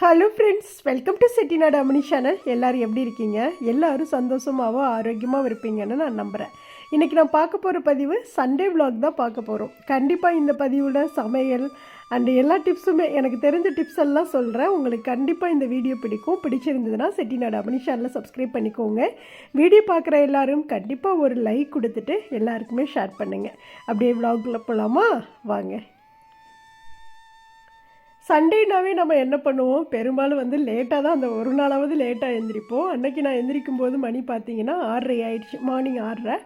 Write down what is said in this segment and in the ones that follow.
Hello friends welcome to Chettinad Amani channel எல்லாரும் எப்படி இருக்கீங்க? எல்லோரும் சந்தோஷமாகவும் ஆரோக்கியமாகவும் இருப்பீங்கன்னு நான் நம்புகிறேன் இன்றைக்கி நான் பார்க்க போகிற பதிவு சண்டே விலாக் தான் பார்க்க போகிறோம் கண்டிப்பாக இந்த பதிவோட சமையல் அண்டு எல்லா டிப்ஸுமே எனக்கு தெரிஞ்ச டிப்ஸ் எல்லாம் சொல்கிறேன் உங்களுக்கு கண்டிப்பாக இந்த வீடியோ பிடிக்கும். பிடிச்சிருந்ததுன்னா செட்டிநாடு அமனி சேனலில் சப்ஸ்கிரைப் பண்ணிக்கோங்க. வீடியோ பார்க்குற எல்லோரும் கண்டிப்பாக ஒரு லைக் கொடுத்துட்டு எல்லாருக்குமே ஷேர் பண்ணுங்கள் அப்படியே விலாகில் போகலாமா வாங்க. சண்டேனாவே நம்ம என்ன பண்ணுவோம்? பெரும்பாலும் வந்து லேட்டாக தான் அந்த ஒரு நாளாவது லேட்டாக எழுந்திரிப்போம் அன்னைக்கு நான் எந்திரிக்கும் போது மணி பார்த்தீங்கன்னா ஆறரை ஆயிடுச்சு. மார்னிங் ஆறரை.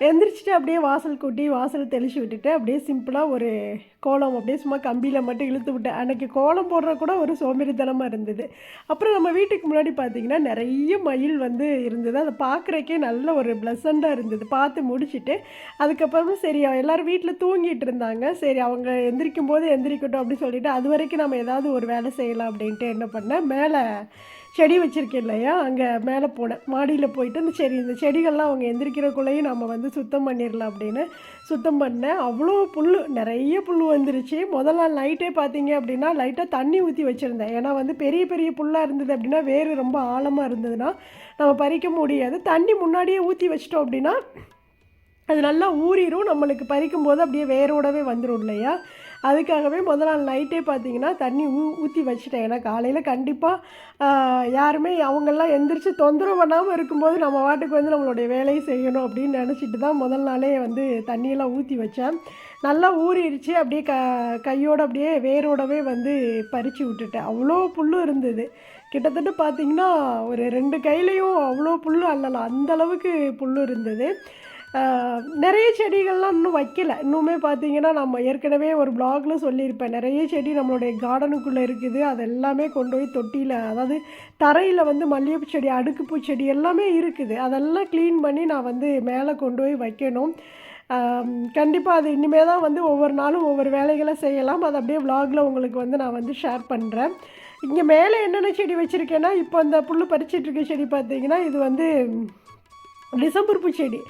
எந்திரிச்சிட்டு அப்படியே வாசல் கூட்டி வாசல் தெளிச்சு விட்டுட்டு அப்படியே சிம்பிளாக ஒரு கோலம் அப்படியே சும்மா கம்பியில் மட்டும் இழுத்து விட்டேன் அன்னைக்கு கோலம் போடுற கூட ஒரு சோம்பேறித்தனமாக இருந்தது. அப்புறம் நம்ம வீட்டுக்கு முன்னாடி பார்த்தீங்கன்னா நிறைய மயில் வந்து இருந்தது. அதை பார்க்குறக்கே நல்ல ஒரு ப்ளசண்ட்டாக இருந்தது. பார்த்து முடிச்சுட்டு அதுக்கப்புறமும் சரி எல்லோரும் வீட்டில் தூங்கிட்டு இருந்தாங்க. சரி அவங்க எந்திரிக்கும் போது எந்திரிக்கட்டும் அப்படின்னு சொல்லிட்டு அது வரைக்கும் நம்ம ஏதாவது ஒரு வேலை செய்யலாம் அப்படின்ட்டு என்ன பண்ணேன்? மேலே செடி வச்சுருக்கேன் இல்லையா? அங்கே மேலே போனேன். மாடியில் போயிட்டு இந்த செடி இந்த செடிகள்லாம் அவங்க எந்திரிக்கிறக்குள்ளேயும் நம்ம வந்து சுத்தம் பண்ணிடலாம் அப்படின்னு. சுத்தம் பண்ணேன். அவ்வளோ புல் நிறைய புல் வந்துருச்சு. முதல் நாள் நைட்டே பார்த்தீங்க அப்படின்னா லைட்டாக தண்ணி ஊற்றி வச்சுருந்தேன். ஏன்னா வந்து பெரிய பெரிய புல்லாக இருந்தது அப்படின்னா வேறு ரொம்ப ஆழமாக இருந்ததுன்னா நம்ம பறிக்க முடியாது. தண்ணி முன்னாடியே ஊற்றி வச்சிட்டோம் அப்படின்னா அது நல்லா ஊறிடும் நம்மளுக்கு பறிக்கும் போது அப்படியே வேரோடவே வந்துடும் இல்லையா? அதுக்காகவே முதல் நாள் நைட்டே பார்த்தீங்கன்னா தண்ணி ஊ ஊற்றி வச்சுட்டேன். ஏன்னா காலையில் கண்டிப்பாக யாருமே அவங்கெல்லாம் எந்திரிச்சு தொந்தரவு பண்ணாமல் இருக்கும்போது நம்ம வாட்டுக்கு வந்து நம்மளுடைய வேலையை செய்யணும் அப்படின்னு நினச்சிட்டு தான் முதல் நாளே வந்து தண்ணியெல்லாம் ஊற்றி வச்சேன். நல்லா ஊறிடுச்சு. அப்படியே க கையோடு அப்படியே வேரோடவே வந்து பறித்து விட்டுட்டேன். அவ்வளோ புல்லு இருந்தது. கிட்டத்தட்ட பார்த்தீங்கன்னா ஒரு ரெண்டு கையிலையும் அவ்வளோ புல் அல்லலாம் அந்தளவுக்கு புல் புல்லு இருந்தது. நிறைய செடிகள்லாம் இன்னும் வைக்கல. இன்னுமே பார்த்தீங்கன்னா நம்ம ஏற்கனவே ஒரு பிளாக்ல சொல்லியிருப்பேன். நிறைய செடி நம்மளுடைய கார்டனுக்குள்ளே இருக்குது. அது எல்லாமே கொண்டு போய் தொட்டியில் அதாவது தரையில் வந்து மல்லிகைப்பூ செடி அடுக்குப்பூ செடி எல்லாமே இருக்குது. அதெல்லாம் க்ளீன் பண்ணி நான் வந்து மேலே கொண்டு போய் வைக்கணும். கண்டிப்பாக அது இனிமே தான் வந்து ஒவ்வொரு நாளும் ஒவ்வொரு வேலைகளை செய்யலாம். அது அப்படியே விலாகில் உங்களுக்கு வந்து நான் வந்து ஷேர் பண்ணுறேன் இங்கே மேலே என்னென்ன செடி வச்சுருக்கேன்னா இப்போ அந்த புல் பறிச்சிட்ருக்க செடி பார்த்திங்கன்னா இது வந்து டிசம்பர் பூ செடி.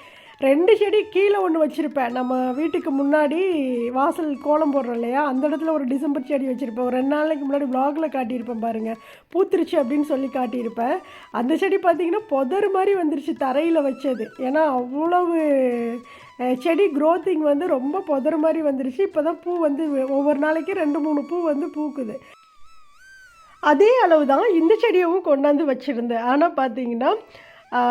ரெண்டு செடி கீழே ஒன்று வச்சுருப்பேன். நம்ம வீட்டுக்கு முன்னாடி வாசல் கோலம் போடுறோம் இல்லையா? அந்த இடத்துல ஒரு டிசம்பர் செடி வச்சுருப்பேன். ஒரு ரெண்டு நாளைக்கு முன்னாடி vlogல காட்டியிருப்பேன் பாருங்கள் பூத்துருச்சு அப்படின்னு சொல்லி காட்டியிருப்பேன். அந்த செடி பார்த்தீங்கன்னா புதர் மாதிரி வந்துருச்சு தரையில் வச்சது. ஏன்னா அவ்வளவு செடி க்ரோத்திங் வந்து ரொம்ப புதர் மாதிரி வந்துருச்சு. இப்போ தான் பூ வந்து ஒவ்வொரு நாளைக்கு ரெண்டு மூணு பூ வந்து பூக்குது. அதே அளவு தான் இந்த செடியவும் கொண்டாந்து வச்சுருந்தேன். ஆனால் பார்த்தீங்கன்னா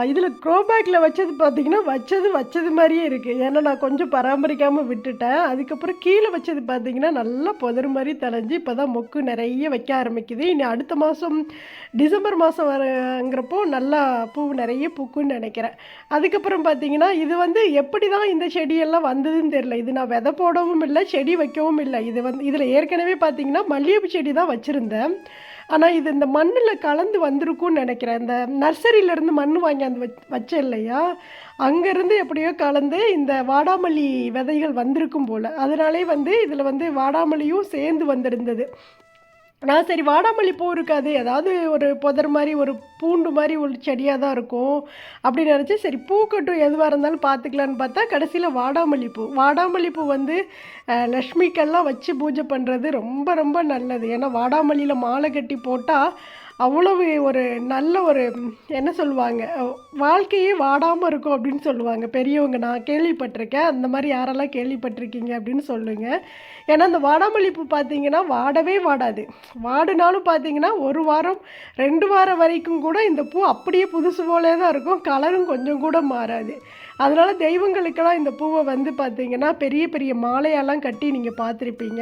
இதில் க்ரோபேக்கில் வச்சது பார்த்தீங்கன்னா வச்சது வச்சது மாதிரியே இருக்குது ஏன்னா நான் கொஞ்சம் பராமரிக்காமல் விட்டுட்டேன். அதுக்கப்புறம் கீழே வச்சது பார்த்தீங்கன்னா நல்லா புதர் மாதிரி தெளிஞ்சு இப்போ தான் மொக்கு நிறைய வைக்க ஆரம்பிக்குது. இனி அடுத்த மாதம் டிசம்பர் மாதம் வரங்கிறப்போ நல்லா பூ நிறைய பூக்குன்னு நினைக்கிறேன். அதுக்கப்புறம் பார்த்தீங்கன்னா இது வந்து எப்படி தான் இந்த செடியெல்லாம் வந்ததுன்னு தெரியல. இது நான் விதை போடவும் இல்லை செடி வைக்கவும் இல்லை. இது வந்து இதில் ஏற்கனவே பார்த்தீங்கன்னா மல்லிகைப்பூ செடி தான் வச்சுருந்தேன். ஆனால் இது இந்த மண்ணில் கலந்து வந்திருக்கும்னு நினைக்கிறேன். இந்த நர்சரியிலேருந்து மண் வாங்கி அந்த வச் வச்சேன் இல்லையா அங்கேருந்து எப்படியோ கலந்து இந்த வாடாமல்லி விதைகள் வந்திருக்கும் போல். அதனாலே வந்து இதில் வந்து வாடாமல்லியும் சேர்ந்து வந்திருந்தது. நான் சரி வாடாமல்லி பூ இருக்காது. ஏதாவது ஒரு புதர் மாதிரி ஒரு பூண்டு மாதிரி ஒரு செடியாக தான் இருக்கும். அப்படின்னு நினச்சி சரி பூக்கட்டும் எதுவாக இருந்தாலும் பார்த்துக்கலான்னு பார்த்தா கடைசியில் வாடாமல்லி பூ. வாடாமல்லி பூ வந்து லக்ஷ்மிக்கெல்லாம் வச்சு பூஜை பண்ணுறது ரொம்ப ரொம்ப நல்லது. ஏன்னா வாடாமல்லியில் மாலை கட்டி போட்டால் அவ்வளவு ஒரு நல்ல ஒரு என்ன சொல்லுவாங்க வாழ்க்கையே வாடாமல் இருக்கும் அப்படின்னு சொல்லுவாங்க. பெரியவங்க நான் கேள்விப்பட்டிருக்கேன். அந்த மாதிரி யாரெல்லாம் கேள்விப்பட்டிருக்கீங்க அப்படின்னு சொல்லுங்கள் ஏன்னா அந்த வாடாமல்லி பூ பார்த்தீங்கன்னா வாடவே வாடாது. வாடினாலும் பார்த்தீங்கன்னா ஒரு வாரம் ரெண்டு வாரம் வரைக்கும் கூட இந்த பூ அப்படியே புதுசு போலே தான் இருக்கும். கலரும் கொஞ்சம் கூட மாறாது. அதனால் தெய்வங்களுக்கெல்லாம் இந்த பூவை வந்து பார்த்திங்கன்னா பெரிய பெரிய மாலையெல்லாம் கட்டி நீங்கள் பார்த்துருப்பீங்க.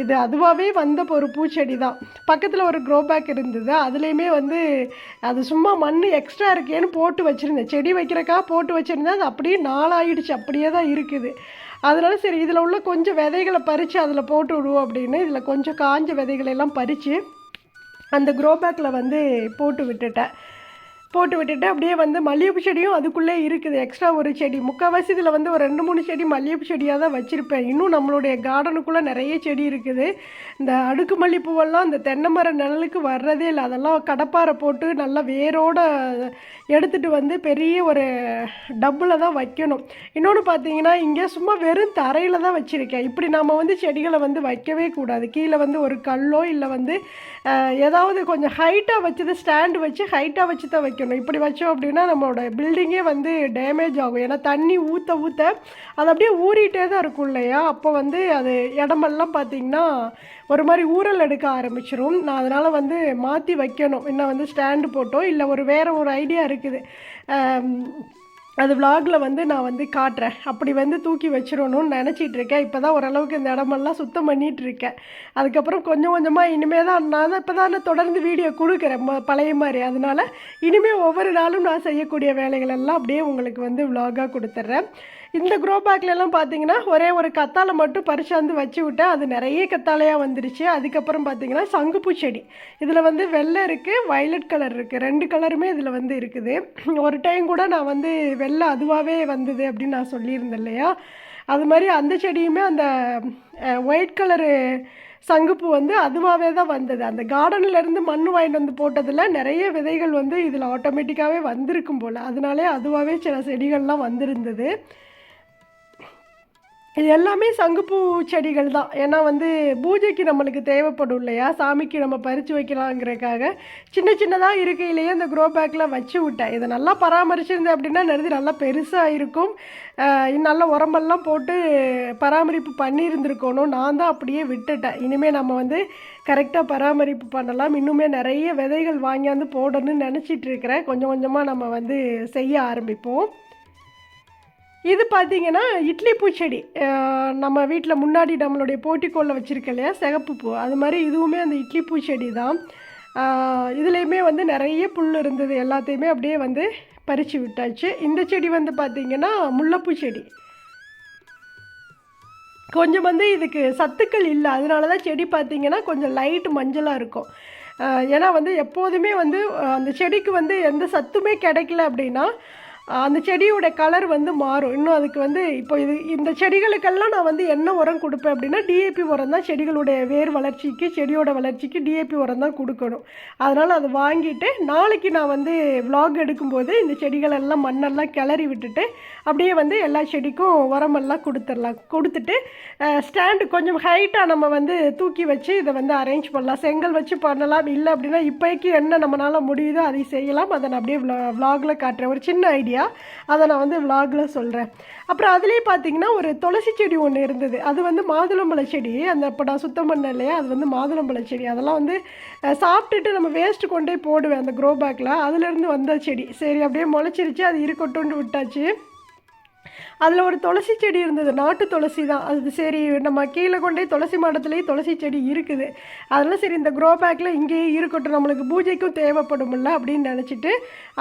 இது அதுவாகவே வந்த ஒரு பூச்செடி தான். பக்கத்தில் ஒரு க்ரோ பேக் இருந்தது. அதுலேயுமே வந்து அது சும்மா மண் எக்ஸ்ட்ரா இருக்கேன்னு போட்டு வச்சுருந்தேன். செடி வைக்கிறக்கா போட்டு வச்சுருந்தேன். அது அப்படியே நாளாயிடுச்சு. அப்படியே தான் இருக்குது. அதனால சரி இதில் உள்ள கொஞ்சம் விதைகளை பறித்து அதில் போட்டு விடுவோம் அப்படின்னு இதில் கொஞ்சம் காஞ்ச விதைகளெல்லாம் பறித்து அந்த க்ரோ பேக்கில் வந்து போட்டு விட்டுட்டேன். போட்டு விட்டுட்டு அப்படியே வந்து மல்லிகைப்பூ செடியும் அதுக்குள்ளே இருக்குது. எக்ஸ்ட்ரா ஒரு செடி. முக்கால்வாசி இதில் வந்து ஒரு ரெண்டு மூணு செடி மல்லிகைப்பூ செடியாக தான் வச்சுருப்பேன். இன்னும் நம்மளுடைய கார்டனுக்குள்ளே நிறைய செடி இருக்குது. இந்த அடுக்கு மல்லிகைப்பூவெல்லாம் இந்த தென்னை மர நிழலுக்கு வர்றதே இல்லை. அதெல்லாம் கடப்பாரை போட்டு நல்லா வேரோடு எடுத்துகிட்டு வந்து பெரிய ஒரு டப்பில் தான் வைக்கணும். இன்னொன்று பார்த்தீங்கன்னா இங்கே சும்மா வெறும் தரையில் தான் வச்சுருக்கேன். இப்படி நம்ம வந்து செடிகளை வந்து வைக்கவே கூடாது. கீழே வந்து ஒரு கல்லோ இல்லை வந்து ஏதாவது கொஞ்சம் ஹைட்டாக வச்சது ஸ்டாண்டு வச்சு ஹைட்டாக வச்சு தான் வைக்கணும் இப்படி வச்சோம் அப்படின்னா நம்மளோட பில்டிங்கே வந்து டேமேஜ் ஆகும். ஏன்னா தண்ணி ஊற்ற ஊற்ற அது அப்படியே ஊறிட்டே தான் இருக்கும் இல்லையா? அப்போ வந்து அது இடமெல்லாம் பார்த்திங்கன்னா ஒரு மாதிரி ஊறல் எடுக்க ஆரம்பிச்சிரும். நான் அதனால் வந்து மாற்றி வைக்கணும். இன்னும் வந்து ஸ்டாண்டு போட்டோ இல்லை ஒரு வேறு ஒரு ஐடியா இருக்குது. அது விலாகில் வந்து நான் வந்து காட்டுறேன். அப்படி வந்து தூக்கி வச்சிடணும்னு நினச்சிட்டு இருக்கேன். இப்போ தான் ஓரளவுக்கு இந்த இடமெல்லாம் சுத்தம் பண்ணிகிட்ருக்கேன் இருக்கேன். அதுக்கப்புறம் கொஞ்சம் கொஞ்சமாக இனிமேல் தான் நான் தான் இப்போ தான் தொடர்ந்து வீடியோ கொடுக்குறேன். ம- பழைய மாதிரி. அதனால இனிமேல் ஒவ்வொரு நாளும் நான் செய்யக்கூடிய வேலைகளெல்லாம் அப்படியே உங்களுக்கு வந்து விலாகாக கொடுத்துட்றேன் இந்த க்ரோ பேக்லலாம் பார்த்தீங்கன்னா ஒரே ஒரு கத்தாழை மட்டும் பறிச்சாந்து வச்சு விட்டேன். அது நிறைய கத்தாழையாக வந்துருச்சு. அதுக்கப்புறம் பார்த்தீங்கன்னா சங்குப்பூ செடி. இதில் வந்து வெள்ளை இருக்குது வயலட் கலர் இருக்குது ரெண்டு கலருமே இதில் வந்து இருக்குது. ஒரு டைம் கூட நான் வந்து வெள்ளை அதுவாகவே வந்தது அப்படின்னு நான் சொல்லியிருந்தேன் இல்லையா? அது மாதிரி அந்த செடியுமே அந்த ஒயிட் கலரு சங்குப்பூ வந்து அதுவாகவே தான் வந்தது. அந்த கார்டன்லேருந்து இருந்து மண் வாங்கிட்டு வந்து போட்டதில் நிறைய விதைகள் வந்து இதில் ஆட்டோமேட்டிக்காகவே வந்திருக்கும் போல். அதனாலே அதுவாகவே சில செடிகள்லாம் வந்திருந்தது. இது எல்லாமே சங்குப்பூ செடிகள் தான். ஏன்னா வந்து பூஜைக்கு நம்மளுக்கு தேவைப்படும் இல்லையா? சாமிக்கு நம்ம பறித்து வைக்கலாங்கிறதுக்காக சின்ன சின்னதாக இருக்கையிலேயே அந்த க்ரோ பேக்கில் வச்சு விட்டேன். இதை நல்லா பராமரிச்சிருந்தேன் அப்படின்னா நிறைய நல்லா பெருசாக இருக்கும். நல்ல உரம்பெல்லாம் போட்டு பராமரிப்பு பண்ணியிருந்துருக்கணும். நான் தான் அப்படியே விட்டுட்டேன். இனிமேல் நம்ம வந்து கரெக்டாக பராமரிப்பு பண்ணலாம். இன்னுமே நிறைய விதைகள் வாங்கியாந்து போடணும்னு நினச்சிட்டு இருக்கிறேன். கொஞ்சம் கொஞ்சமாக நம்ம வந்து செய்ய ஆரம்பிப்போம். இது பார்த்தீங்கன்னா இட்லி பூச்செடி. நம்ம வீட்டில் முன்னாடி நம்மளுடைய போட்டிக்கோளில் வச்சுருக்க இல்லையா சிகப்பு பூ. அது மாதிரி இதுவுமே அந்த இட்லி பூச்செடி தான். இதுலேயுமே வந்து நிறைய புல் இருந்தது எல்லாத்தையுமே அப்படியே வந்து பறித்து விட்டாச்சு. இந்த செடி வந்து பார்த்திங்கன்னா முல்லைப்பூ செடி. கொஞ்சம் வந்து இதுக்கு சத்துக்கள் இல்லை. அதனால தான் செடி பார்த்தீங்கன்னா கொஞ்சம் லைட் மஞ்சளாக இருக்கும். ஏன்னா வந்து எப்போதுமே வந்து அந்த செடிக்கு வந்து எந்த சத்துமே கிடைக்கல அப்படின்னா அந்த செடியோட கலர் வந்து மாறும். இன்னும் அதுக்கு வந்து இப்போ இது இந்த செடிகளுக்கெல்லாம் நான் வந்து என்ன உரம் கொடுப்பேன் அப்படின்னா டிஏபி உரம் தான் செடிகளுடைய வேர் வளர்ச்சிக்கு செடியோட வளர்ச்சிக்கு டிஏபி உரம் தான் கொடுக்கணும். அதனால் அதை வாங்கிட்டு நாளைக்கு நான் வந்து விலாக் எடுக்கும்போது இந்த செடிகளெல்லாம் மண்ணெல்லாம் கிளறி விட்டுட்டு அப்படியே வந்து எல்லா செடிக்கும் உரமெல்லாம் கொடுத்துடலாம். கொடுத்துட்டு ஸ்டாண்டு கொஞ்சம் ஹைட்டாக நம்ம வந்து தூக்கி வச்சு இதை வந்து அரேஞ்ச் பண்ணலாம். செங்கல் வச்சு பண்ணலாம். இல்லை அப்படின்னா இப்போக்கி என்ன நம்மளால் முடியுதோ அதை செய்யலாம். அதை நான் அப்படியே விலாகில் காட்டுறேன். ஒரு சின்ன ஐடியா அதை நான் வந்து விலாகில் சொல்கிறேன் அப்புறம் அதுலேயே பார்த்தீங்கன்னா ஒரு துளசி செடி ஒன்று இருந்தது. அது வந்து மாதுளம்பழ செடி. அந்த இப்போ நான் சுத்தம் பண்ணேன் இல்லையா? அது வந்து மாதுளம்பழ செடி. அதெல்லாம் வந்து சாப்பிட்டுட்டு நம்ம வேஸ்ட்டு கொண்டே போடுவேன் அந்த க்ரோ பேக்கில் அதுலேருந்து வந்த செடி. சரி அப்படியே முளைச்சிருச்சு. அது இருக்கட்டும்னு விட்டாச்சு. அதில் ஒரு துளசி செடி இருந்தது நாட்டு துளசி தான். அது சரி நம்ம கீழே கொண்டே துளசி மாடத்துலேயே துளசி செடி இருக்குது. அதனால் சரி இந்த க்ரோ பேக்கில் இங்கேயே இருக்கட்டும். நம்மளுக்கு பூஜைக்கும் தேவைப்படும்ல அப்படின்னு நினச்சிட்டு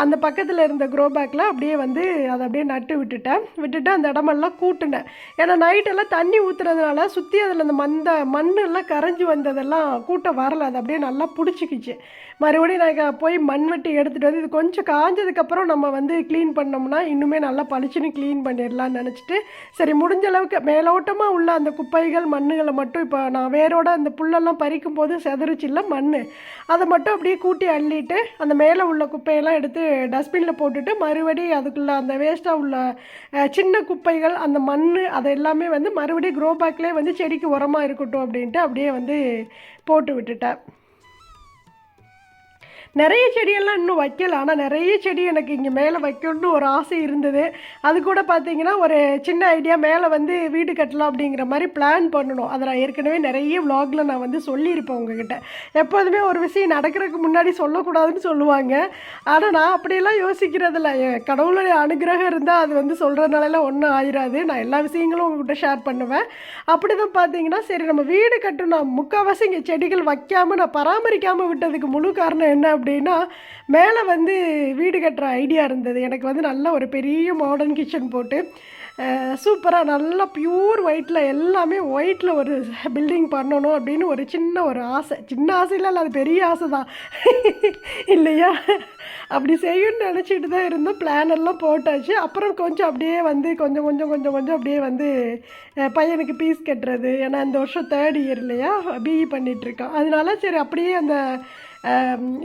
அந்த பக்கத்தில் இருந்த க்ரோ பேக்கில் அப்படியே வந்து அதை அப்படியே நட்டு விட்டுட்டேன். விட்டுட்டு அந்த இடமெல்லாம் கூட்டினேன். ஏன்னா நைட்டெல்லாம் தண்ணி ஊற்றுறதுனால சுற்றி அதில் அந்த மந்த மண்ணெல்லாம் கரைஞ்சி வந்ததெல்லாம் கூட்டம் வரல. அது அப்படியே நல்லா பிடிச்சிக்கிச்சு. மறுபடியும் நான் போய் மண் வெட்டி எடுத்துகிட்டு வந்து இது கொஞ்சம் காஞ்சதுக்கப்புறம் நம்ம வந்து க்ளீன் பண்ணோம்னா இன்னுமே நல்லா பளிச்சுன்னு க்ளீன் பண்ணிடலாம்னு நினச்சிட்டு சரி முடிஞ்ச அளவுக்கு மேலோட்டமாக உள்ள அந்த குப்பைகள் மண்ணுகளை மட்டும் இப்போ நான் வேரோட அந்த புல்லெல்லாம் பறிக்கும் போது செதறிச்சில்ல மண் அதை மட்டும் அப்படியே கூட்டி அள்ளிட்டு அந்த மேலே உள்ள குப்பையெல்லாம் எடுத்து டஸ்ட்பினில் போட்டுட்டு மறுபடியும் அதுக்குள்ளே அந்த வேஸ்ட்டாக உள்ள சின்ன குப்பைகள் அந்த மண் அது எல்லாமே வந்து மறுபடியும் க்ரோ பேக்லேயே வந்து செடிக்கு உரமாக இருக்கட்டும் அப்படின்ட்டு அப்படியே வந்து போட்டு விட்டுட்டேன். நிறைய செடியெல்லாம் இன்னும் வைக்கல. ஆனால் நிறைய செடி எனக்கு இங்கே மேலே வைக்கணும்னு ஒரு ஆசை இருந்தது. அது கூட பார்த்தீங்கன்னா ஒரு சின்ன ஐடியா மேலே வந்து வீடு கட்டலாம் அப்படிங்கிற மாதிரி பிளான் பண்ணணும். அதை நான் ஏற்கனவே நிறைய vlogல நான் வந்து சொல்லியிருப்பேன் உங்ககிட்ட. எப்போதுமே ஒரு விஷயம் நடக்கிறதுக்கு முன்னாடி சொல்லக்கூடாதுன்னு சொல்லுவாங்க. ஆனால் நான் அப்படியெல்லாம் யோசிக்கிறதில்ல. என் கடவுளுடைய அனுகிரகம் இருந்தால் அது வந்து சொல்கிறதுனாலலாம் ஒன்றும் ஆயிராது. நான் எல்லா விஷயங்களும் உங்ககிட்ட ஷேர் பண்ணுவேன். அப்படி தான் பார்த்தீங்கன்னா சரி நம்ம வீடு கட்டணும். முக்கால்வாசி இங்கே செடிகள் வைக்காமல் நான் பராமரிக்காமல் விட்டதுக்கு முழு காரணம் என்ன அப்படின்னா மேலே வந்து வீடு கட்டுற ஐடியா இருந்தது. எனக்கு வந்து நல்ல ஒரு பெரிய மாடர்ன் கிச்சன் போட்டு சூப்பராக நல்லா பியூர் ஒயிட்டில் எல்லாமே ஒயிட்டில் ஒரு பில்டிங் பண்ணணும் அப்படின்னு ஒரு சின்ன ஒரு ஆசை. சின்ன ஆசையில் இல்லை அது பெரிய ஆசை தான். இல்லையா? அப்படி செய்யணும்னு நினச்சிட்டு தான் இருந்தோம். பிளான் எல்லாம் போட்டாச்சு. அப்புறம் கொஞ்சம் அப்படியே வந்து கொஞ்சம் கொஞ்சம் கொஞ்சம் கொஞ்சம் அப்படியே வந்து பையனுக்கு பீஸ் கட்டுறது. ஏன்னா இந்த வருஷம் தேர்ட் இயர் இல்லையா? பிஇ பண்ணிகிட்ருக்கான் அதனால சரி அப்படியே அந்த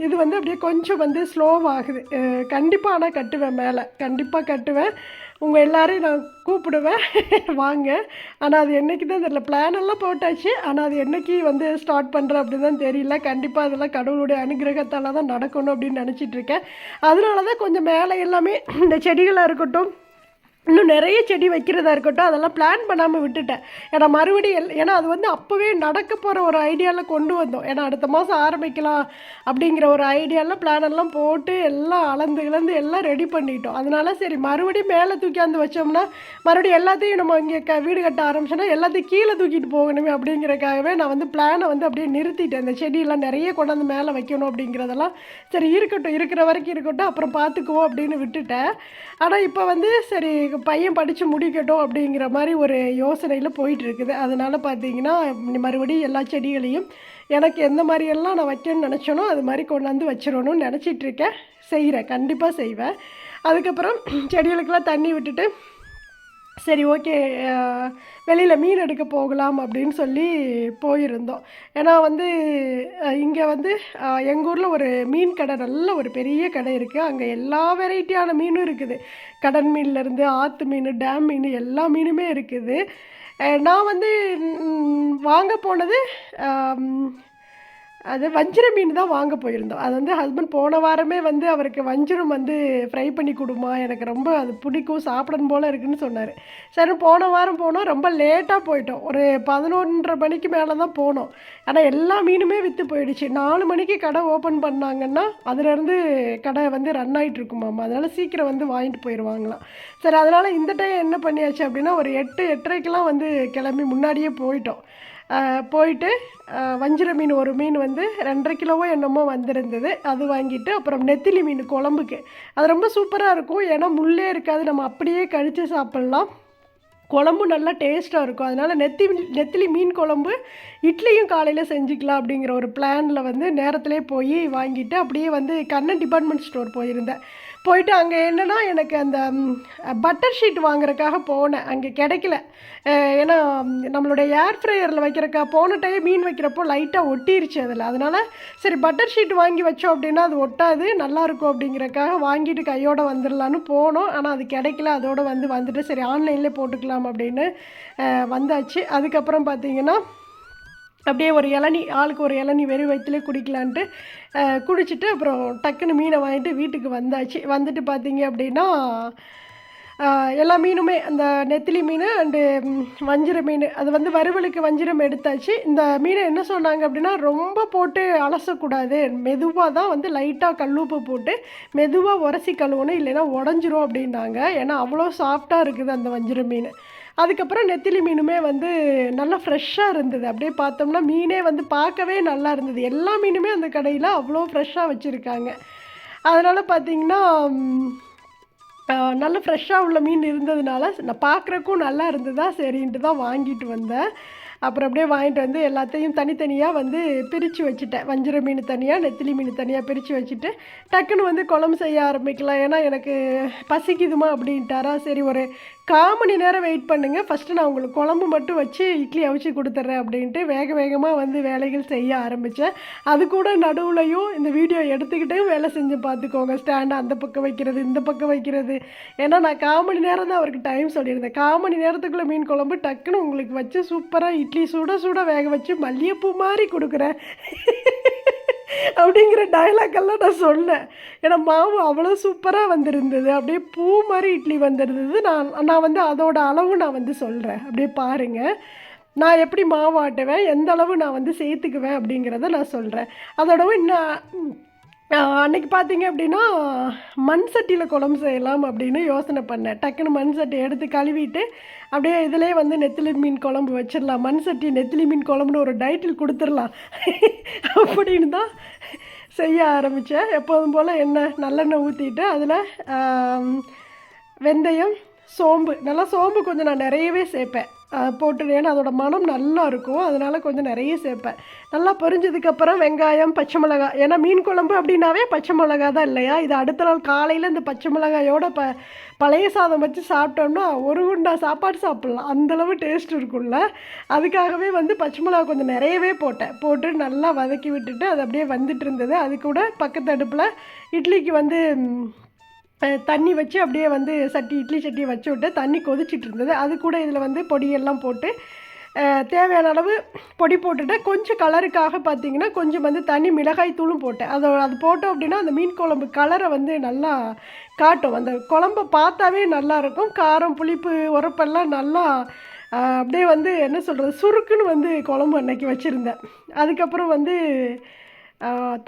இது வந்து அப்படியே கொஞ்சம் வந்து ஸ்லோவாகுது கண்டிப்பாக ஆனால் கட்டுவேன் மேலே. கண்டிப்பாக கட்டுவேன். உங்கள் எல்லாரையும் நான் கூப்பிடுவேன். வாங்க. ஆனால் அது என்றைக்கு தான் தெரியல. பிளான் எல்லாம் போட்டாச்சு. ஆனால் அது என்னைக்கு வந்து ஸ்டார்ட் பண்ணுறேன் அப்படின்னு தான் தெரியல. கண்டிப்பாக அதெல்லாம் கடவுளுடைய அனுகிரகத்தால் தான் நடக்கணும் அப்படின்னு நினச்சிட்ருக்கேன் அதனால தான் கொஞ்சம் மேலே எல்லாமே இந்த செடிகளாக இருக்கட்டும் இன்னும் நிறைய செடி வைக்கிறதா இருக்கட்டும் அதெல்லாம் பிளான் பண்ணாமல் விட்டுட்டேன். ஏன்னா மறுபடியும் எல் ஏன்னா அது வந்து அப்போவே நடக்க போகிற ஒரு ஐடியாவில் கொண்டு வந்தோம். ஏன்னா அடுத்த மாதம் ஆரம்பிக்கலாம் அப்படிங்கிற ஒரு ஐடியாவில் பிளான் எல்லாம் போட்டு எல்லாம் அளந்து கிளந்து எல்லாம் ரெடி பண்ணிட்டோம். அதனால சரி மறுபடியும் மேலே தூக்கியாந்து வச்சோம்னா மறுபடியும் எல்லாத்தையும் நம்ம இங்கே க வீடு கட்ட ஆரம்பிச்சோன்னா எல்லாத்தையும் கீழே தூக்கிட்டு போகணுமே அப்படிங்கிறக்காகவே நான் வந்து பிளானை வந்து அப்படியே நிறுத்திட்டேன். இந்த செடியெல்லாம் நிறைய கொண்டாந்து மேலே வைக்கணும் அப்படிங்கிறதெல்லாம் சரி இருக்கட்டும் இருக்கிற வரைக்கும் இருக்கட்டும் அப்புறம் பார்த்துக்குவோம் அப்படின்னு விட்டுட்டேன். ஆனால் இப்போ வந்து சரி பையன் படித்து முடிக்கட்டும் அப்படிங்கிற மாதிரி ஒரு யோசனையில் போயிட்டுருக்குது. அதனால் பார்த்தீங்கன்னா மறுபடியும் எல்லா செடிகளையும் எனக்கு எந்த மாதிரியெல்லாம் நான் வைக்கணும்னு நினச்சேனோ அது மாதிரி கொண்டாந்து வச்சிடணும்னு நினச்சிட்டு இருக்கேன் செய்கிறேன் கண்டிப்பாக செய்வேன். அதுக்கப்புறம் செடிகளுக்கெல்லாம் தண்ணி விட்டுட்டு சரி ஓகே வெளியில் மீன் எடுக்க போகலாம் அப்படின்னு சொல்லி போயிருந்தோம். ஏன்னா வந்து இங்கே வந்து எங்கள் ஊரில் ஒரு மீன் கடை நல்ல ஒரு பெரிய கடை இருக்குது அங்கே எல்லா வெரைட்டியான மீனும் இருக்குது. கடல் மீன்லேருந்து ஆற்று மீன் டேம் மீன் எல்லா மீனுமே இருக்குது. நான் வந்து வாங்க போனது அது வஞ்சிர மீன் தான் வாங்க போயிருந்தோம். அது வந்து ஹஸ்பண்ட் போன வாரமே வந்து அவருக்கு வஞ்சிரம் வந்து ஃப்ரை பண்ணி கொடுமா எனக்கு ரொம்ப அது பிடிக்கும் சாப்பிடணும் போல் இருக்குன்னு சொன்னார். சரி போன வாரம் போனோம் ரொம்ப லேட்டாக போயிட்டோம். ஒரு பதினொன்றரை மணிக்கு மேலே தான் போனோம். ஆனால் எல்லா மீனுமே விற்று போயிடுச்சு. நாலு மணிக்கு கடை ஓப்பன் பண்ணாங்கன்னா அதுலேருந்து கடை வந்து ரன் ஆகிட்டு இருக்குமாம். அதனால் சீக்கிரம் வந்து வாங்கிட்டு போயிடுவாங்களாம் சரி அதனால் இந்த டைம் என்ன பண்ணியாச்சு அப்படின்னா ஒரு எட்டு எட்டரைக்கெலாம் வந்து கிளம்பி முன்னாடியே போயிட்டோம். போயிட்டு வஞ்சிர மீன் ஒரு மீன் வந்து ரெண்டரை கிலோவோ என்னமோ வந்திருந்தது. அது வாங்கிட்டு அப்புறம் நெத்திலி மீன் குழம்புக்கு. அது ரொம்ப சூப்பராக இருக்கும். ஏன்னா முள்ளே இருக்காது. நம்ம அப்படியே கழித்து சாப்பிட்லாம். குழம்பு நல்லா டேஸ்ட்டாக இருக்கும். அதனால் நெத்தி நெத்திலி மீன் குழம்பு இட்லியும் காலையில் செஞ்சுக்கலாம் அப்படிங்கிற ஒரு பிளானில் வந்து நேரத்திலே போய் வாங்கிட்டு அப்படியே வந்து கண்ணன் டிபார்ட்மெண்ட் ஸ்டோர் போயிருந்தேன். போயிட்டு அங்கே என்னென்னா எனக்கு அந்த பட்டர் ஷீட் வாங்குறதுக்காக போனேன். அங்கே கிடைக்கல. ஏன்னா நம்மளுடைய ஏர் ஃப்ரையரில் வைக்கிறக்கா போன டைம் மீன் வைக்கிறப்போ லைட்டாக ஒட்டிருச்சு அதில். அதனால் சரி பட்டர் ஷீட் வாங்கி வச்சோம் அப்படின்னா அது ஒட்டாது நல்லாயிருக்கும் அப்படிங்கிறக்காக வாங்கிட்டு கையோடு வந்துடலான்னு போனோம். ஆனால் அது கிடைக்கல. அதோடு வந்து வந்துட்டு சரி ஆன்லைன்லேயே போட்டுக்கலாம் அப்படின்னு வந்தாச்சு. அதுக்கப்புறம் பார்த்தீங்கன்னா அப்படியே ஒரு இளநி ஆளுக்கு ஒரு இளநி வெறும் வயிற்றுலேயே குடிக்கலான்ட்டு குடிச்சிட்டு அப்புறம் டக்குன்னு மீனை வாங்கிட்டு வீட்டுக்கு வந்தாச்சு. வந்துட்டு பார்த்தீங்க அப்படின்னா எல்லா மீனுமே அந்த நெத்திலி மீன் அண்டு வஞ்சிர மீன் அது வந்து வறுவலுக்கு வஞ்சிரம் எடுத்தாச்சு. இந்த மீனை என்ன சொன்னாங்க அப்படின்னா ரொம்ப போட்டு அலசக்கூடாது. மெதுவாக தான் வந்து லைட்டாக கல்லுப்பு போட்டு மெதுவாக உரசி கழுவணும் இல்லைன்னா உடஞ்சிரும் அப்படின்னாங்க. ஏன்னா அவ்வளோ சாஃப்டாக இருக்குது அந்த வஞ்சிர மீன். அதுக்கப்புறம் நெத்திலி மீனுமே வந்து நல்லா ஃப்ரெஷ்ஷாக இருந்தது. அப்படியே பார்த்தோம்னா மீனே வந்து பார்க்கவே நல்லா இருந்தது. எல்லா மீனுமே அந்த கடையில் அவ்வளோ ஃப்ரெஷ்ஷாக வச்சுருக்காங்க. அதனால் பார்த்தீங்கன்னா நல்ல ஃப்ரெஷ்ஷாக உள்ள மீன் இருந்ததுனால நான் பார்க்குறக்கும் நல்லா இருந்ததா சரின்ட்டு தான் வாங்கிட்டு வந்தேன். அப்புறம் அப்படியே வாங்கிட்டு வந்து எல்லாத்தையும் தனித்தனியாக வந்து பிரித்து வச்சுட்டேன். வஞ்சிர மீன் தனியாக நெத்திலி மீன் தனியாக பிரித்து வச்சுட்டு டக்குன்னு வந்து குழம்பு செய்ய ஆரம்பிக்கலாம். ஏன்னா எனக்கு பசிக்குதுமா அப்படின்ட்டாரா. சரி ஒரு கால் மணி நேரம் வெயிட் பண்ணுங்கள் ஃபஸ்ட்டு நான் உங்களுக்கு குழம்பு மட்டும் வச்சு இட்லி அவிச்சு கொடுத்துட்றேன் அப்படின்ட்டு வேக வேகமாக வந்து வேலைகள் செய்ய ஆரம்பித்தேன் அது கூட நடுவுலையும் இந்த வீடியோ எடுத்துக்கிட்டே வேலை செஞ்சு பார்த்துக்கோங்க. ஸ்டாண்டை அந்த பக்கம் வைக்கிறது இந்த பக்கம் வைக்கிறது. ஏன்னா நான் கால் மணி நேரம் தான் அவருக்கு டைம் சொல்லியிருந்தேன். கால் மணி நேரத்துக்குள்ளே மீன் குழம்பு டக்குன்னு உங்களுக்கு வச்சு சூப்பராக இட்லி சுட சுட வேக வச்சு மல்லிகைப்பூ மாதிரி கொடுக்குறேன். அப்படிங்கிற டயலாக்கெல்லாம் எல்லாம் நான் சொன்னேன். ஏன்னா மாவு அவ்வளோ சூப்பராக வந்திருந்தது. அப்படியே பூ மாதிரி இட்லி வந்திருந்தது. நான் நான் வந்து அதோட அளவு நான் வந்து சொல்கிறேன் அப்படியே பாருங்கள் நான் எப்படி மாவு ஆட்டுவேன்? எந்த அளவு நான் வந்து சேர்த்துக்குவேன்? அப்படிங்கிறத நான் சொல்கிறேன் அதோடவும் இன்னும் அன்றைக்கி அன்னைக்கு பார்த்தீங்க அப்படின்னா மண் சட்டியில் குழம்பு செய்யலாம் அப்படின்னு யோசனை பண்ணேன். டக்குன்னு மண் சட்டி எடுத்து கழுவிட்டு அப்படியே இதிலே வந்து நெத்திலி மீன் குழம்பு வச்சிடலாம். மண் சட்டி நெத்திலி மீன் குழம்புன்னு ஒரு டைட்டில் கொடுத்துடலாம். அப்படின்னு தான் செய்ய ஆரம்பித்தேன் எப்போதும் போல் எண்ணெய் நல்லெண்ணெய் ஊற்றிட்டு அதில் வெந்தயம் சோம்பு. நல்லா சோம்பு கொஞ்சம் நான் நிறையவே சேர்ப்பேன். போட்டு ஏன்னா அதோட மனம் நல்லா இருக்கும். அதனால கொஞ்சம் நிறைய சேர்ப்பேன். நல்லா பொரிஞ்சதுக்கப்புறம் வெங்காயம் பச்சை மிளகாய் ஏன்னா மீன் குழம்பு அப்படின்னாவே பச்சை மிளகா தான் இல்லையா? இது அடுத்த நாள் காலையில் இந்த பச்சை மிளகாயோட ப பழைய சாதம் வச்சு சாப்பிட்டோம்னா ஒரு குண்டா சாப்பாடு சாப்பிட்லாம். அந்தளவு டேஸ்ட் இருக்கும்ல. அதுக்காகவே வந்து பச்சை மிளகா கொஞ்சம் நிறையவே போட்டேன். போட்டு நல்லா வதக்கி விட்டுட்டு அது அப்படியே வந்துட்டு இருந்தது. அது கூட பக்கத்து அடுப்பில் இட்லிக்கு வந்து தண்ணி வச்சு அப்படியே வந்து சட்டி இட்லி சட்டியை வச்சு விட்டு தண்ணி கொதிச்சிட்டு இருந்தது. அது கூட இதில் வந்து பொடியெல்லாம் போட்டு தேவையான அளவு பொடி போட்டுட்டு கொஞ்சம் கலருக்காக பார்த்தீங்கன்னா கொஞ்சம் வந்து தனி மிளகாய் தூளும் போட்டேன். அதை அது போட்டோம் அப்படின்னா அந்த மீன் குழம்பு கலரை வந்து நல்லா காட்டும். அந்த குழம்ப பார்த்தாவே நல்லாயிருக்கும் காரம் புளிப்பு உரப்பெல்லாம் நல்லா அப்படியே வந்து என்ன சொல்கிறது சுருக்குன்னு வந்து குழம்பு அன்னைக்கு வச்சுருந்தேன். அதுக்கப்புறம் வந்து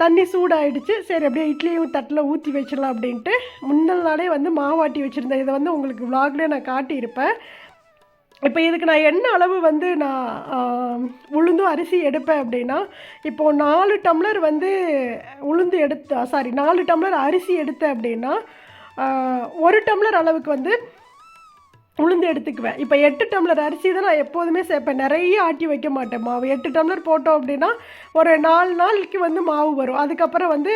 தண்ணி சூடாயிடுச்சு. சரி அப்படியே இட்லியும் தட்டில் ஊற்றி வச்சிடலாம் அப்படின்ட்டு முந்தல் நாளே வந்து மாவாட்டி வச்சுருந்தேன். இதை வந்து உங்களுக்கு விலாக்லேயே நான் காட்டியிருப்பேன். இப்போ இதுக்கு நான் என்ன அளவு வந்து நான் உளுந்தும் அரிசி எடுப்பேன் அப்படின்னா இப்போது நாலு டம்ளர் வந்து உளுந்து எடுத்து சாரி நாலு டம்ளர் அரிசி எடுத்தேன் அப்படின்னா ஒரு டம்ளர் அளவுக்கு வந்து உளுந்து எடுத்துக்குவேன். இப்போ எட்டு டம்ளர் அரிசி தான் நான் எப்போதுமே சேர்ப்பேன். நிறைய ஆட்டி வைக்க மாட்டேன். மாவு எட்டு டம்ளர் போட்டோம் அப்படின்னா ஒரு நாலு நாளைக்கு வந்து மாவு வரும். அதுக்கப்புறம் வந்து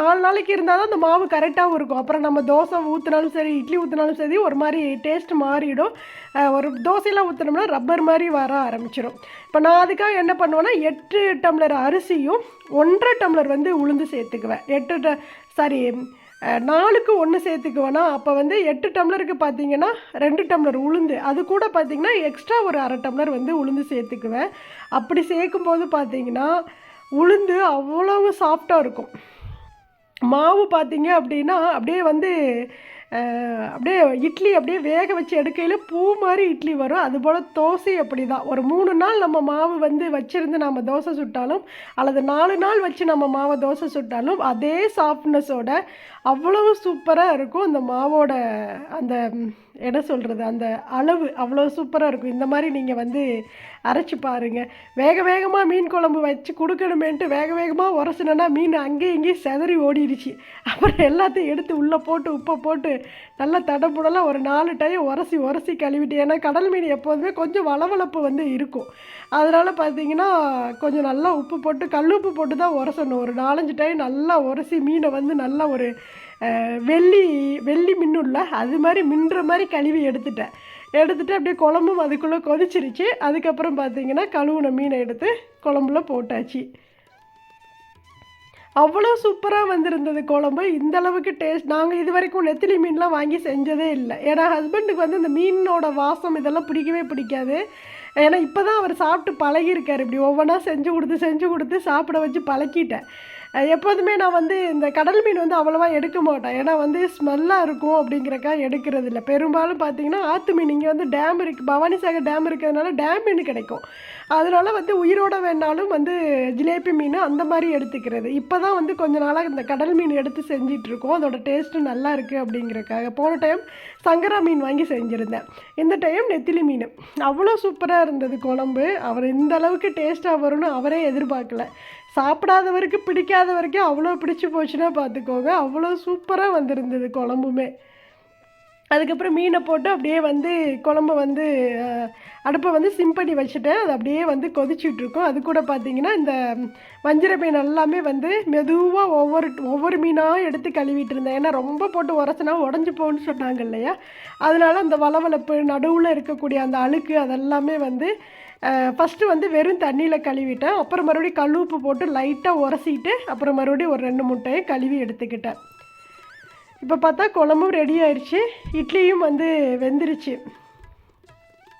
நாலு நாளைக்கு இருந்தால் தான் அந்த மாவு கரெக்டாகவும் இருக்கும். அப்புறம் நம்ம தோசை ஊற்றினாலும் சரி இட்லி ஊற்றினாலும் சரி ஒரு மாதிரி டேஸ்ட் மாறிடும். ஒரு தோசையெல்லாம் ஊற்றினோம்னா ரப்பர் மாதிரி வர ஆரம்பிச்சிடும் இப்போ நான் அதுக்காக என்ன பண்ணுவேன்னா எட்டு டம்ளர் அரிசியும் ஒன்றரை டம்ளர் வந்து உளுந்து சேர்த்துக்குவேன். எட்டு ட சாரி நாலுக்கு ஒன்று சேர்த்துக்குவேன்னா அப்போ வந்து எட்டு டம்ளருக்கு பார்த்தீங்கன்னா ரெண்டு டம்ளர் உளுந்து. அது கூட பார்த்தீங்கன்னா எக்ஸ்ட்ரா ஒரு அரை டம்ளர் வந்து உளுந்து சேர்த்துக்குவேன். அப்படி சேர்க்கும்போது பார்த்தீங்கன்னா உளுந்து அவ்வளவு சாஃப்டாக இருக்கும். மாவு பார்த்தீங்க அப்படின்னா அப்படியே வந்து அப்படியே இட்லி அப்படியே வேக வச்சு எடுக்கையில் பூ மாதிரி இட்லி வரும். அதுபோல் தோசை அப்படி தான் ஒரு மூணு நாள் நம்ம மாவு வந்து வச்சுருந்து நம்ம தோசை சுட்டாலும் அல்லது நாலு நாள் வச்சு நம்ம மாவை தோசை சுட்டாலும் அதே சாஃப்ட்னஸோட அவ்வளவு சூப்பராக இருக்கும் அந்த மாவோட அந்த என்ன சொல்கிறது அந்த அளவு அவ்வளோ சூப்பராக இருக்கும். இந்த மாதிரி நீங்கள் வந்து அரைச்சி பாருங்கள் வேக வேகமாக மீன் குழம்பு வச்சு கொடுக்கணுமேன்ட்டு வேக வேகமாக உரசினேன்னா மீன் அங்கேயும் இங்கேயும் செதறி ஓடிடுச்சு. அப்புறம் எல்லாத்தையும் எடுத்து உள்ளே போட்டு உப்பை போட்டு நல்லா தடப்புடலாம் ஒரு நாலு டைம் உரசி உரசி கழுவிட்டு. ஏன்னா கடல் மீன் எப்போதுமே கொஞ்சம் வளவளப்பு வந்து இருக்கும். அதனால் பார்த்தீங்கன்னா கொஞ்சம் நல்லா உப்பு போட்டு கல் உப்பு போட்டு தான் உரசணும். ஒரு நாலஞ்சு டைம் நல்லா உரசி மீனை வந்து நல்லா ஒரு வெள்ளி வெள்ளி மின்னுள்ள அது மாதிரி மின்ற மாதிரி கழுவி எடுத்துட்டேன். எடுத்துட்டு அப்படியே குழம்பும் அதுக்குள்ளே கொதிச்சிருச்சு. அதுக்கப்புறம் பார்த்தீங்கன்னா கழுவுன மீனை எடுத்து குழம்புல போட்டாச்சு. அவ்வளோ சூப்பராக வந்திருந்தது குழம்பு. இந்த அளவுக்கு டேஸ்ட். நாங்கள் இது வரைக்கும் நெத்திலி மீன்லாம் வாங்கி செஞ்சதே இல்லை. ஏன்னா ஹஸ்பண்டுக்கு வந்து இந்த மீனோட வாசம் இதெல்லாம் பிடிக்கவே பிடிக்காது. ஏன்னா இப்போ தான் அவர் சாப்பிட்டு பழகியிருக்கார். இப்படி ஒவ்வொன்றா செஞ்சு கொடுத்து செஞ்சு கொடுத்து சாப்பிட வச்சு பழக்கிட்டேன். எப்போதுமே நான் வந்து இந்த கடல் மீன் வந்து அவ்வளோவா எடுக்க மாட்டேன். ஏன்னா வந்து ஸ்மெல்லாக இருக்கும் அப்படிங்கிறக்கா எடுக்கிறது இல்லை. பெரும்பாலும் பார்த்தீங்கன்னா ஆற்று மீன் இங்கே வந்து டேம் இருக்குது பவானி சாகர் டேம் இருக்கிறதுனால டேம் மீன் கிடைக்கும். அதனால வந்து உயிரோட வேணாலும் வந்து ஜிலேபி மீன் அந்த மாதிரி எடுத்துக்கிறது. இப்போ தான் வந்து கொஞ்ச நாளாக இந்த கடல் மீன் எடுத்து செஞ்சிட்ருக்கோம் அதோட டேஸ்ட்டு நல்லா இருக்குது அப்படிங்கிறக்காக. போன டைம் சங்கரா மீன் வாங்கி செஞ்சுருந்தேன். இந்த டைம் நெத்திலி மீன். அவ்வளோ சூப்பராக இருந்தது குழம்பு. அவர் இந்த அளவுக்கு டேஸ்ட்டாக வரும்னு அவரே எதிர்பார்க்கல. சாப்பிடாதவருக்கு பிடிக்காதவருக்கு அவ்வளோ பிடிச்சி போச்சுன்னா பார்த்துக்கோங்க அவ்வளோ சூப்பராக வந்திருந்தது குழம்புமே. அதுக்கப்புறம் மீனை போட்டு அப்படியே வந்து குழம்ப வந்து அடுப்பை வந்து சிம் பண்ணி வச்சுட்டேன் அது அப்படியே வந்து கொதிச்சுட்ருக்கோம். அது கூட பார்த்திங்கன்னா இந்த வஞ்சிர மீன் எல்லாமே வந்து மெதுவாக ஒவ்வொரு ஒவ்வொரு மீனாக எடுத்து கழுவிட்டு இருந்தேன் ஏன்னா ரொம்ப போட்டு உரசினா உடஞ்சி போகணும்னு சொன்னாங்க இல்லையா? அதனால அந்த வளவளப்பு நடுவில் இருக்கக்கூடிய அந்த அழுக்கு அதெல்லாமே வந்து ஃபஸ்ட்டு வந்து வெறும் தண்ணியில் கழுவிட்டேன். அப்புறம் மறுபடியும் கல் உப்பு போட்டு லைட்டாக உரசிட்டு அப்புறம் மறுபடியும் ஒரு ரெண்டு முட்டையை கழுவி எடுத்துக்கிட்டேன். இப்போ பார்த்தா குழம்பும் ரெடி ஆயிடுச்சு இட்லியும் வந்து வெந்துருச்சு.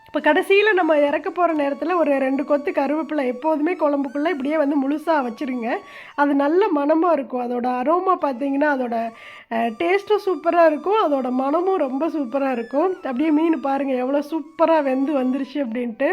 இப்போ கடைசியில் நம்ம இறக்க போகிற நேரத்தில் ஒரு ரெண்டு கொத்து கருவேப்பிலை எப்போதுமே குழம்புக்குள்ளே இப்படியே வந்து முழுசாக வச்சுருங்க. அது நல்ல மணமாக இருக்கும். அதோட அரோமா பார்த்தீங்கன்னா அதோட டேஸ்ட்டும் சூப்பராக இருக்கும். அதோட மனமும் ரொம்ப சூப்பராக இருக்கும். அப்படியே மீன் பாருங்கள் எவ்வளோ சூப்பராக வெந்து வந்துருச்சு அப்படின்ட்டு.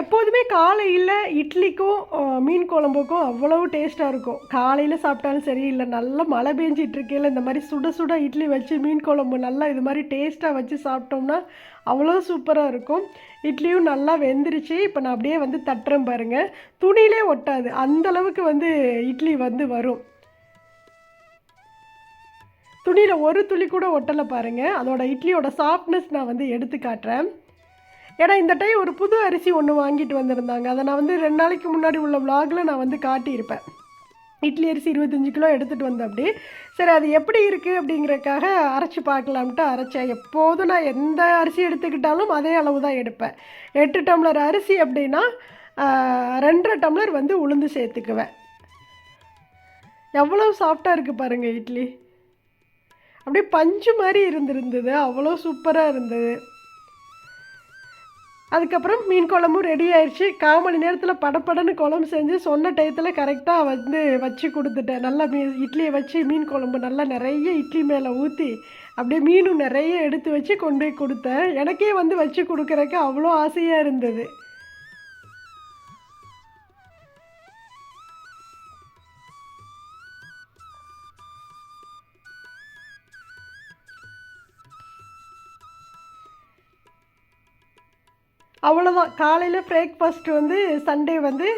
எப்போதுமே காலையில் இட்லிக்கும் மீன் குழம்புக்கும் அவ்வளவு டேஸ்ட்டாக இருக்கும். காலையில் சாப்பிட்டாலும் சரி இல்லை நல்லா மழை பெஞ்சிட்டு இருக்கையில் இந்த மாதிரி சுட சுட இட்லி வச்சு மீன் குழம்பு நல்லா இது மாதிரி டேஸ்ட்டாக வச்சு சாப்பிட்டோம்னா அவ்வளோ சூப்பராக இருக்கும். இட்லியும் நல்லா வெந்துருச்சு. இப்போ நான் அப்படியே வந்து தட்டுறேன் பாருங்கள் துணியிலே ஒட்டாது. அந்தளவுக்கு வந்து இட்லி வந்து வரும். துணியில் ஒரு துளி கூட ஒட்டலை பாருங்கள் அதோட இட்லியோட சாஃப்ட்னஸ் நான் வந்து எடுத்து காட்டுறேன். ஏன்னா இந்த டைம் ஒரு புது அரிசி ஒன்று வாங்கிட்டு வந்திருந்தாங்க. அதை நான் வந்து ரெண்டு நாளைக்கு முன்னாடி உள்ள விலாகில் நான் வந்து காட்டியிருப்பேன். இட்லி அரிசி இருபத்தஞ்சி கிலோ எடுத்துகிட்டு வந்தேன் அப்படி. சரி அது எப்படி இருக்குது அப்படிங்கிறக்காக அரைச்சி பார்க்கலாம்ட்டு அரைச்சேன். எப்போதும் நான் எந்த அரிசி எடுத்துக்கிட்டாலும் அதே அளவு தான் எடுப்பேன். எட்டு டம்ளர் அரிசி அப்படின்னா ரெண்டரை டம்ளர் வந்து உளுந்து சேர்த்துக்குவேன். எவ்வளோ சாஃப்டாக இருக்குது பாருங்கள் இட்லி. அப்படியே பஞ்சு மாதிரி இருந்திருந்தது. அவ்வளோ சூப்பராக இருந்தது. அதுக்கப்புறம் மீன் குழம்பும் ரெடி ஆயிடுச்சு கால் மணி நேரத்தில் படப்படன்னு குழம்பு செஞ்சு சொன்ன டயத்தில் கரெக்டாக வந்து வச்சு கொடுத்துட்டேன். நல்லா மீ இட்லியை வச்சு மீன் குழம்பு நல்லா நிறைய இட்லி மேலே ஊற்றி அப்படியே மீனும் நிறைய எடுத்து வச்சு கொண்டு போய் கொடுத்தேன். எனக்கே வந்து வச்சு கொடுக்குறக்கு அவ்வளோ ஆசையாக இருந்தது. அவ்வளோதான் காலையில் பிரேக்ஃபாஸ்ட் வந்து சண்டே வந்து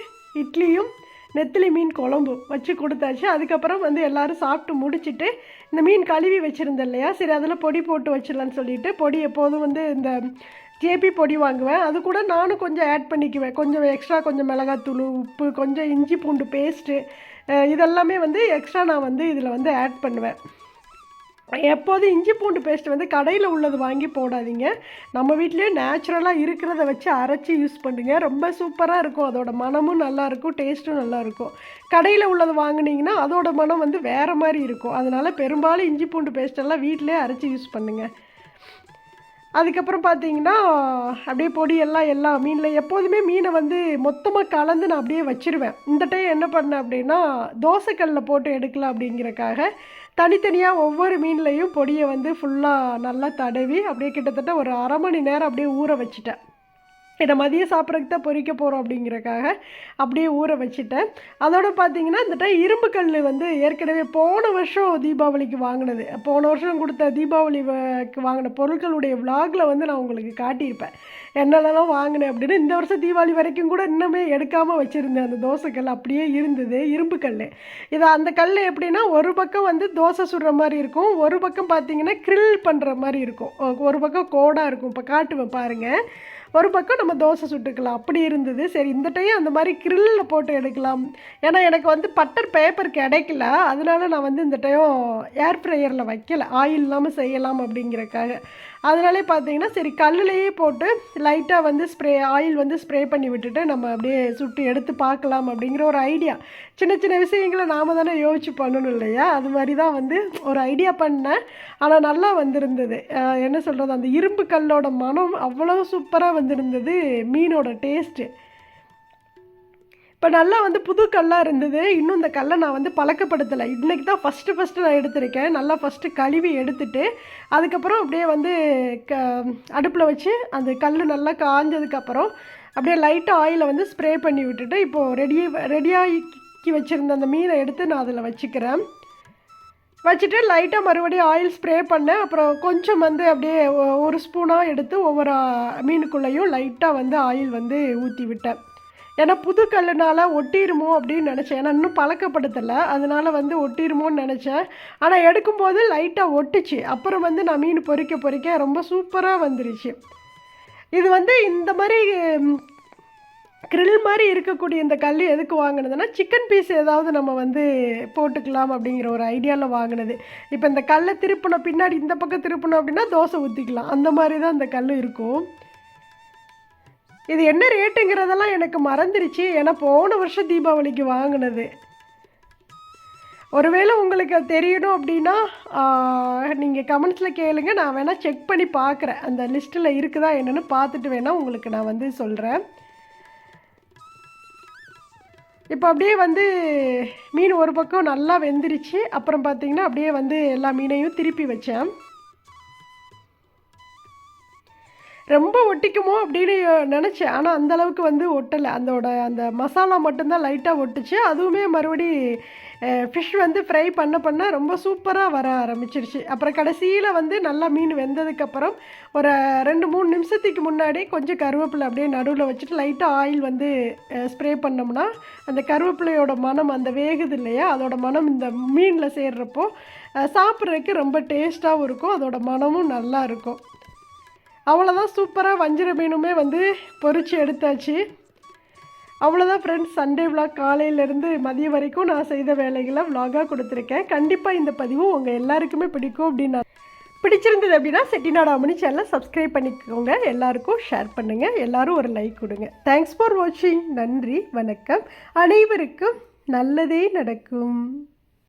இட்லியும் நெத்திலி மீன் குழம்பு வச்சு கொடுத்தாச்சு. அதுக்கப்புறம் வந்து எல்லோரும் சாப்பிட்டு முடிச்சிட்டு இந்த மீன் கழுவி வச்சுருந்தேன் இல்லையா? சரி அதில் பொடி போட்டு வச்சிடலான்னு சொல்லிட்டு பொடி எப்போதும் வந்து இந்த ஜேபி பொடி வாங்குவேன். அது கூட நானும் கொஞ்சம் ஆட் பண்ணிக்குவேன். கொஞ்சம் எக்ஸ்ட்ரா கொஞ்சம் மிளகாத்தூள் உப்பு கொஞ்சம் இஞ்சி பூண்டு பேஸ்ட்டு இதெல்லாமே வந்து எக்ஸ்ட்ரா நான் வந்து இதில் வந்து ஆட் பண்ணுவேன். எப்போதும் இஞ்சி பூண்டு பேஸ்ட் வந்து கடையில் உள்ளது வாங்கி போடாதீங்க. நம்ம வீட்டிலேயே நேச்சுரலாக இருக்கிறத வச்சு அரைச்சி யூஸ் பண்ணுங்க. ரொம்ப சூப்பராக இருக்கும். அதோட மனமும் நல்லாயிருக்கும் டேஸ்ட்டும் நல்லாயிருக்கும் கடையில் உள்ளது வாங்கினீங்கன்னா அதோட மனம் வந்து வேறு மாதிரி இருக்கும். அதனால் பெரும்பாலும் இஞ்சி பூண்டு பேஸ்டெல்லாம் வீட்டிலே அரைச்சி யூஸ் பண்ணுங்கள் அதுக்கப்புறம் பார்த்தீங்கன்னா அப்படியே பொடியெல்லாம் எல்லா மீனில் எப்போதுமே மீனை வந்து மொத்தமாக கலந்து நான் அப்படியே வச்சிருவேன். இந்த டைம் என்ன பண்ணேன் அப்படின்னா தோசைக்கல்லில் போட்டு எடுக்கலாம் அப்படிங்கிறக்காக தனித்தனியாக ஒவ்வொரு மீன்லேயும் பொடியை வந்து ஃபுல்லாக நல்லா தடவி அப்படியே கிட்டத்தட்ட ஒரு அரை மணி நேரம் அப்படியே ஊற வச்சுட்டேன். இதை மதியம் சாப்பிட்றதுக்கு தான் பொறிக்க போகிறோம் அப்படிங்கிறக்காக அப்படியே ஊற வச்சுட்டேன். அதோட பார்த்தீங்கன்னா இந்த டைம் இரும்பு கல் வந்து ஏற்கனவே போன வருஷம் தீபாவளிக்கு வாங்கினது. போன வருஷம் கொடுத்த தீபாவளிக்கு வாங்கின பொருட்களுடைய விலாகில் வந்து நான் உங்களுக்கு காட்டியிருப்பேன். என்னென்னலாம் வாங்கினேன் அப்படின்னு இந்த வருஷம் தீபாவளி வரைக்கும் கூட இன்னுமே எடுக்காமல் வச்சுருந்தேன். அந்த தோசைக்கல் அப்படியே இருந்தது இரும்பு கல் இது அந்த கல் எப்படின்னா ஒரு பக்கம் வந்து தோசை சுடுற மாதிரி இருக்கும். ஒரு பக்கம் பார்த்தீங்கன்னா கிரில் பண்ணுற மாதிரி இருக்கும். ஒரு பக்கம் கோடாக இருக்கும். இப்போ காட்டுவேன் பாருங்கள் ஒரு பக்கம் நம்ம தோசை சுட்டுக்கலாம். அப்படி இருந்தது. சரி இந்த டைம் அந்த மாதிரி கிரில்லில் போட்டு எடுக்கலாம். ஏன்னா எனக்கு வந்து பட்டர் பேப்பர் கிடைக்கல. அதனால நான் வந்து இந்த டைம் ஏர் ஃப்ரையரில் வைக்கல. ஆயில் இல்லாமல் செய்யலாம் அப்படிங்கிறக்காக அதனாலே பார்த்தீங்கன்னா சரி கல்லுலேயே போட்டு லைட்டாக வந்து ஸ்ப்ரே ஆயில் வந்து ஸ்ப்ரே பண்ணி விட்டுட்டு நம்ம அப்படியே சுட்டு எடுத்து பார்க்கலாம் அப்படிங்கிற ஒரு ஐடியா சின்ன சின்ன விஷயங்களை நாம் தானே யோசிச்சு பண்ணணும் இல்லையா? அது மாதிரி தான் வந்து ஒரு ஐடியா பண்ணேன். ஆனால் நல்லா வந்திருந்தது. என்ன சொல்கிறது அந்த இரும்பு கல்லோட மனம் அவ்வளோ சூப்பராக வந்திருந்தது மீனோட டேஸ்ட்டு இப்போ நல்லா வந்து புது கல்லாக இருந்தது. இன்னும் இந்த கல்லை நான் வந்து பழக்கப்படுத்தலை. இன்றைக்கி தான் ஃபஸ்ட்டு ஃபஸ்ட்டு நான் எடுத்திருக்கேன். நல்லா ஃபஸ்ட்டு கழுவி எடுத்துட்டு அதுக்கப்புறம் அப்படியே வந்து க அடுப்பில் வச்சு அந்த கல் நல்லா காஞ்சதுக்கப்புறம் அப்படியே லைட்டாக ஆயிலை வந்து ஸ்ப்ரே பண்ணி விட்டுட்டு இப்போது ரெடி ரெடியாகி வச்சுருந்த அந்த மீனை எடுத்து நான் அதில் வச்சுக்கிறேன். வச்சுட்டு லைட்டாக மறுபடியும் ஆயில் ஸ்ப்ரே பண்ணேன் அப்புறம் கொஞ்சம் வந்து அப்படியே ஒரு ஸ்பூனாக எடுத்து ஒவ்வொரு மீனுக்குள்ளேயும் லைட்டாக வந்து ஆயில் வந்து ஊற்றி விட்டேன். ஏன்னா புது கல்லுனால ஒட்டிருமோ அப்படின்னு நினச்சேன். ஏன்னா இன்னும் பழக்கப்படுத்தலை. அதனால் வந்து ஒட்டிருமோன்னு நினச்சேன். ஆனால் எடுக்கும்போது லைட்டாக ஒட்டுச்சு. அப்புறம் வந்து நான் மீன் பொறிக்க பொறிக்க ரொம்ப சூப்பராக வந்துருச்சு. இது வந்து இந்த மாதிரி கிரில் மாதிரி இருக்கக்கூடிய இந்த கல் எதுக்கு வாங்கினதுன்னா சிக்கன் பீஸ் ஏதாவது நம்ம வந்து போட்டுக்கலாம் அப்படிங்கிற ஒரு ஐடியாவில் வாங்கினது. இப்போ இந்த கல்லை திருப்பின பின்னாடி இந்த பக்கம் திருப்பினோம் அப்படின்னா தோசை ஊற்றிக்கலாம் அந்த மாதிரி தான் அந்த கல் இருக்கும். இது என்ன ரேட்டுங்கிறதெல்லாம் எனக்கு மறந்துருச்சு. ஏன்னா போன வருஷம் தீபாவளிக்கு வாங்கினது. ஒருவேளை உங்களுக்கு அது தெரியணும் அப்படின்னா நீங்கள் கமெண்ட்ஸில் கேளுங்க. நான் வேணால் செக் பண்ணி பார்க்குறேன். அந்த லிஸ்ட்டில் இருக்குதா என்னென்னு பார்த்துட்டு வேணால் உங்களுக்கு நான் வந்து சொல்கிறேன் இப்போ அப்படியே வந்து மீன் ஒரு பக்கம் நல்லா வெந்துருச்சு. அப்புறம் பார்த்திங்கன்னா அப்படியே வந்து எல்லா மீனையும் திருப்பி வச்சேன். ரொம்ப ஒட்டிக்குமோ அப்படின்னு நினச்சேன். ஆனால் அந்த அளவுக்கு வந்து ஒட்டலை. அதோட அந்த மசாலா மட்டும்தான் லைட்டாக ஒட்டுச்சு. அதுவுமே மறுபடி ஃபிஷ் வந்து ஃப்ரை பண்ண பண்ண ரொம்ப சூப்பராக வர ஆரம்பிச்சிருச்சு. அப்புறம் கடைசியில் வந்து நல்லா மீன் வெந்ததுக்கப்புறம் ஒரு ரெண்டு மூணு நிமிஷத்துக்கு முன்னாடி கொஞ்சம் கருவேப்பிலை அப்படியே நடுவில் வச்சுட்டு லைட்டாக ஆயில் வந்து ஸ்ப்ரே பண்ணோம்னா அந்த கருவேப்பிலையோட மனம் அந்த வேகுது இல்லையா? அதோட மனம் இந்த மீனில் சேர்றப்போ சாப்பிட்றதுக்கு ரொம்ப டேஸ்ட்டாகவும் இருக்கும். அதோட மனமும் நல்லா இருக்கும். அவ்வளோதான் சூப்பராக வஞ்சிர மீனுமே வந்து பொறிச்சு எடுத்தாச்சு. அவ்வளோதான் ஃப்ரெண்ட்ஸ் சண்டே விலாக் காலையிலேருந்து மதியம் வரைக்கும் நான் செய்த வேலைகளை விலாகாக கொடுத்துருக்கேன். கண்டிப்பாக இந்த பதிவும் உங்கள் எல்லாருக்குமே பிடிக்கும் அப்படின்னா பிடிச்சிருந்தது அப்படின்னா செட்டிநாடு அம்மனி சேனலை சப்ஸ்கிரைப் பண்ணிக்கோங்க. எல்லாருக்கும் ஷேர் பண்ணுங்கள் எல்லாரும் ஒரு லைக் கொடுங்க. தேங்க்ஸ் ஃபார் வாட்சிங் நன்றி வணக்கம். அனைவருக்கும் நல்லதே நடக்கும்.